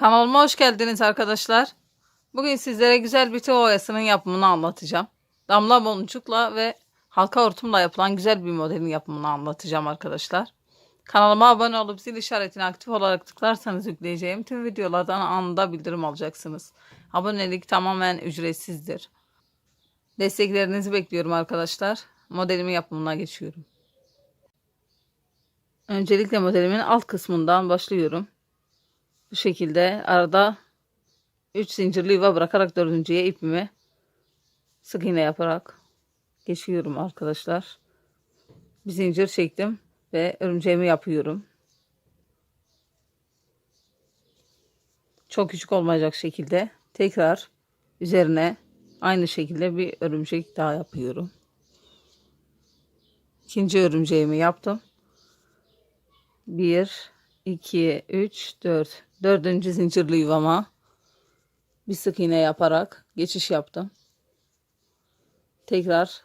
Kanalıma hoş geldiniz arkadaşlar. Bugün sizlere güzel bir tığ oyasının yapımını anlatacağım. Damla boncukla ve halka hortumla yapılan güzel bir modelin yapımını anlatacağım arkadaşlar. Kanalıma abone olup zil işaretini aktif olarak tıklarsanız yükleyeceğim tüm videolardan anında bildirim alacaksınız. Abonelik tamamen ücretsizdir. Desteklerinizi bekliyorum arkadaşlar. Modelimin yapımına geçiyorum. Öncelikle modelimin alt kısmından başlıyorum. Bu şekilde arada 3 zincirli yuva bırakarak dördüncüye ipimi sık iğne yaparak geçiyorum arkadaşlar. Bir zincir çektim ve örümceğimi yapıyorum. Çok küçük olmayacak şekilde tekrar üzerine aynı şekilde bir örümcek daha yapıyorum. İkinci örümceğimi yaptım. 1 2 3 4 dördüncü zincirli yuvama bir sık iğne yaparak geçiş yaptım. Tekrar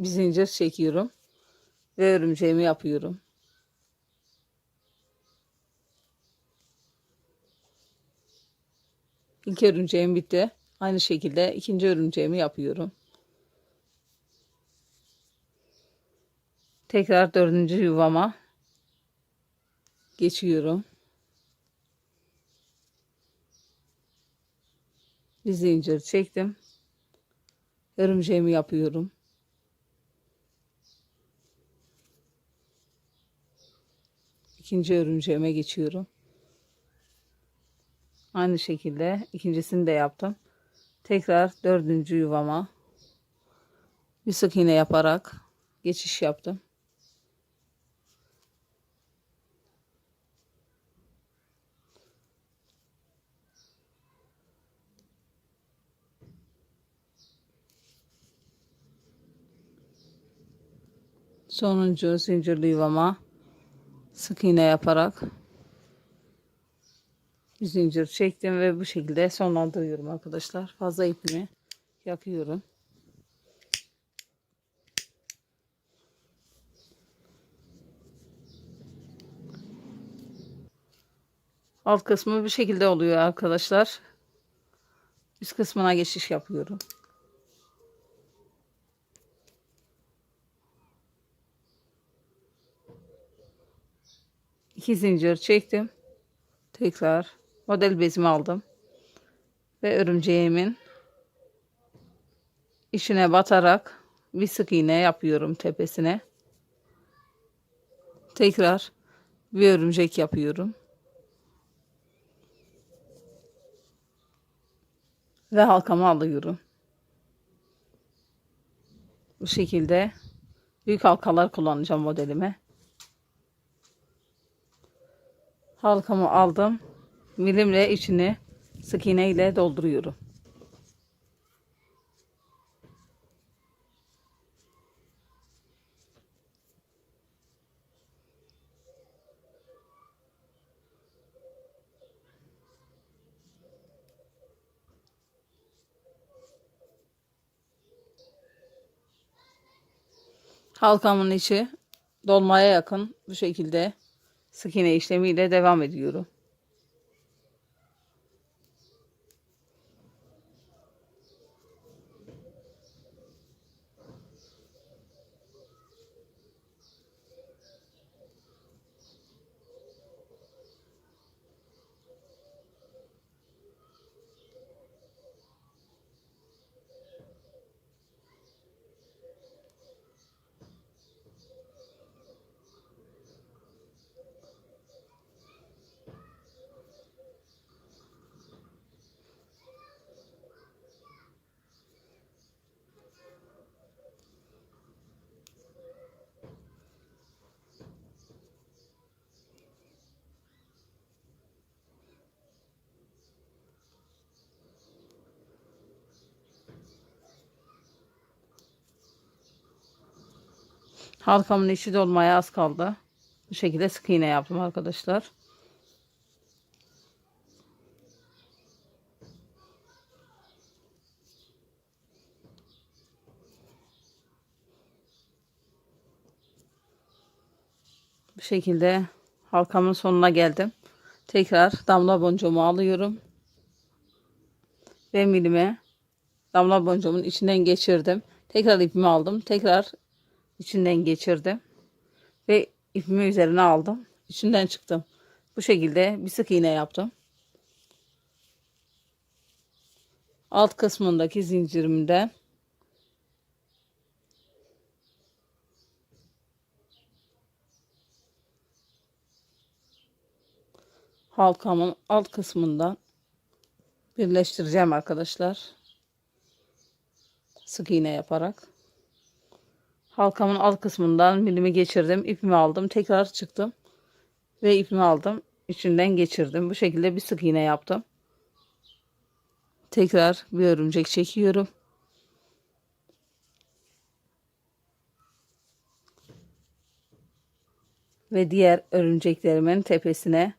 bir zincir çekiyorum ve örümceğimi yapıyorum. İlk örümceğim bitti. Aynı şekilde ikinci örümceğimi yapıyorum. Tekrar dördüncü yuvama geçiyorum. Bir zincir çektim. Örümceğimi yapıyorum. İkinci örümceğime geçiyorum. Aynı şekilde ikincisini de yaptım. Tekrar dördüncü yuvama bir sık iğne yaparak geçiş yaptım. Sonuncu zincirli yuvama sık iğne yaparak bir zincir çektim ve bu şekilde sonlandırıyorum arkadaşlar. Fazla ipimi yakıyorum. Alt kısmı bu şekilde oluyor arkadaşlar. Üst kısmına geçiş yapıyorum. İki zincir çektim. Tekrar model bezimi aldım. Ve örümceğimin içine batarak bir sık iğne yapıyorum tepesine. Tekrar bir örümcek yapıyorum. Ve halkamı alıyorum. Bu şekilde büyük halkalar kullanacağım modelime. Halkamı aldım. Milimle içini sık iğne ile dolduruyorum. Halkamın içi dolmaya yakın bu şekilde sık işlemiyle devam ediyorum. Halkamın içi dolmaya az kaldı. Bu şekilde sık iğne yaptım arkadaşlar. Bu şekilde halkamın sonuna geldim. Tekrar damla boncuğumu alıyorum. Ve milime damla boncuğumun içinden geçirdim. Tekrar ipimi aldım. Tekrar içinden geçirdim. Ve ipimi üzerine aldım. İçinden çıktım. Bu şekilde bir sık iğne yaptım. Alt kısmındaki zincirimden halkamın alt kısmından birleştireceğim arkadaşlar. Sık iğne yaparak. Halkamın alt kısmından milimi geçirdim. ipimi aldım. Tekrar çıktım. Ve ipimi aldım. içinden geçirdim. Bu şekilde bir sık iğne yaptım. Tekrar bir örümcek çekiyorum. Ve diğer örümceklerimin tepesine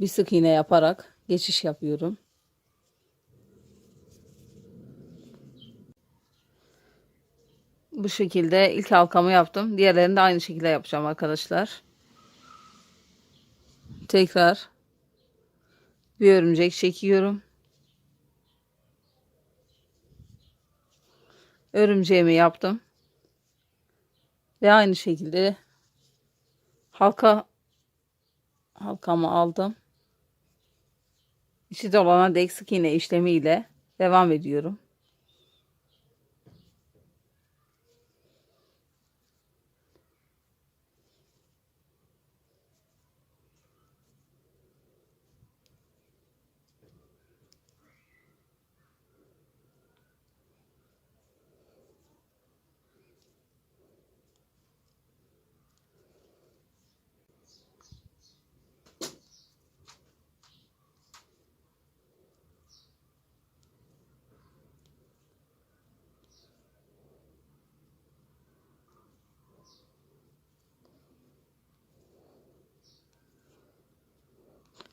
bir sık iğne yaparak geçiş yapıyorum. Bu şekilde ilk halkamı yaptım. Diğerlerini de aynı şekilde yapacağım arkadaşlar. Tekrar bir örümcek çekiyorum. Örümceğimi yaptım. Ve aynı şekilde halka halkamı aldım. İçi dolana dek sık iğne işlemiyle devam ediyorum.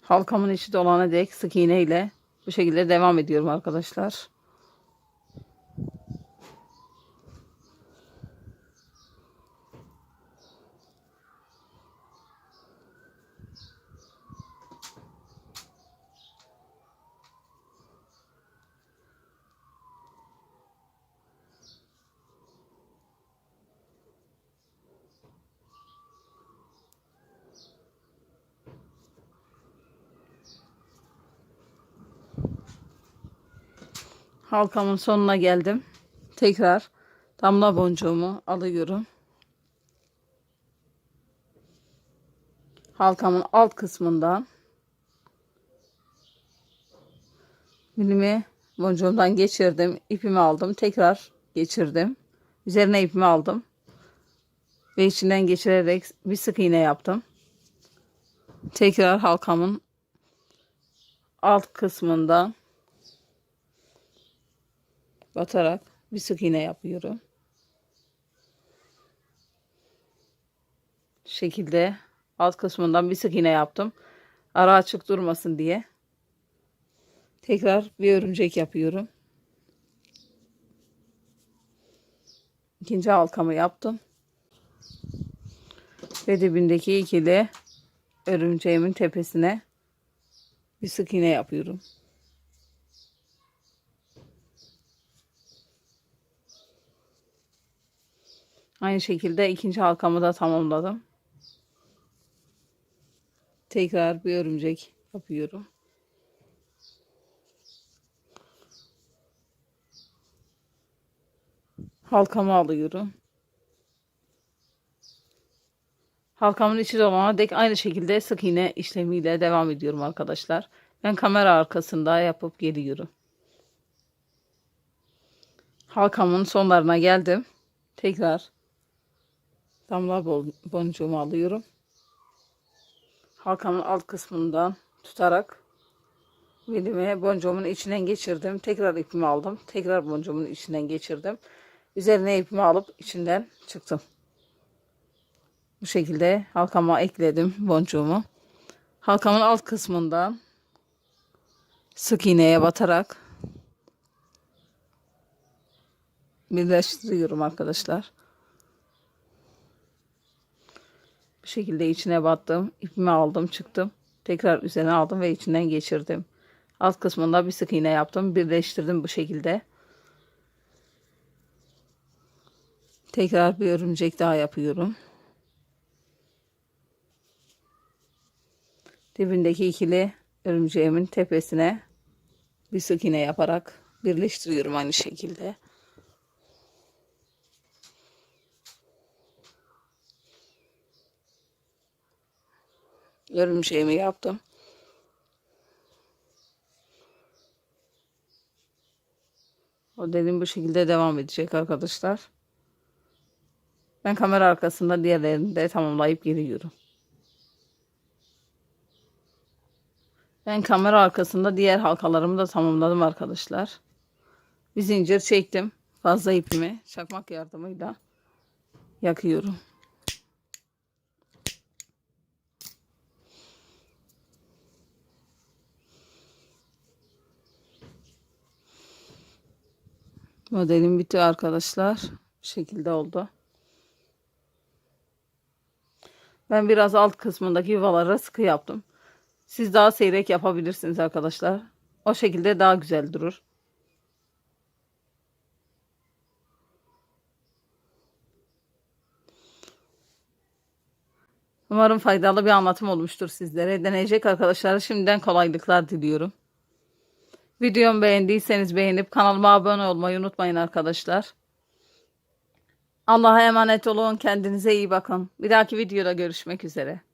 Halkamın içi dolana dek sık iğne ile bu şekilde devam ediyorum arkadaşlar. Halkamın sonuna geldim. Tekrar damla boncuğumu alıyorum. Halkamın alt kısmından milimi boncuğumdan geçirdim. ipimi aldım. Tekrar geçirdim. Üzerine ipimi aldım. Ve içinden geçirerek bir sık iğne yaptım. Tekrar halkamın alt kısmından batarak bir sık iğne yapıyorum. Şu şekilde alt kısmından bir sık iğne yaptım. Ara açık durmasın diye. Tekrar bir örümcek yapıyorum. İkinci halkamı yaptım. Ve dibindeki ikili örümceğimin tepesine bir sık iğne yapıyorum. Aynı şekilde ikinci halkamı da tamamladım. Tekrar bir örümcek yapıyorum. Halkamı alıyorum. Halkamın içi dolana dek aynı şekilde sık iğne işlemiyle devam ediyorum arkadaşlar. Ben kamera arkasında yapıp geliyorum. Halkamın sonlarına geldim. Tekrar damla boncuğumu alıyorum. Halkamın alt kısmından tutarak bilime boncuğumun içinden geçirdim. Tekrar ipimi aldım. Tekrar boncuğumun içinden geçirdim. Üzerine ipimi alıp içinden çıktım. Bu şekilde halkama ekledim boncuğumu. Halkamın alt kısmından sık iğneye batarak birleştiriyorum arkadaşlar. Bu şekilde içine battım. ipimi aldım çıktım. Tekrar üzerine aldım ve içinden geçirdim. Alt kısmında bir sık iğne yaptım. Birleştirdim bu şekilde. Tekrar bir örümcek daha yapıyorum. Dibindeki ikili örümceğimin tepesine bir sık iğne yaparak birleştiriyorum aynı şekilde. Örümceğimi yaptım. O dediğim bu şekilde devam edecek arkadaşlar. Ben kamera arkasında diğerlerini de tamamlayıp geliyorum. Ben kamera arkasında diğer halkalarımı da tamamladım arkadaşlar. Bir zincir çektim. Fazla ipimi çakmak yardımıyla yakıyorum. Modelim bitti arkadaşlar. Bu şekilde oldu. Ben biraz alt kısmındaki yuvalara sıkı yaptım. Siz daha seyrek yapabilirsiniz arkadaşlar. O şekilde daha güzel durur. Umarım faydalı bir anlatım olmuştur sizlere. Deneyecek arkadaşlara şimdiden kolaylıklar diliyorum. Videomu beğendiyseniz beğenip kanalıma abone olmayı unutmayın arkadaşlar. Allah'a emanet olun. Kendinize iyi bakın. Bir dahaki videoda görüşmek üzere.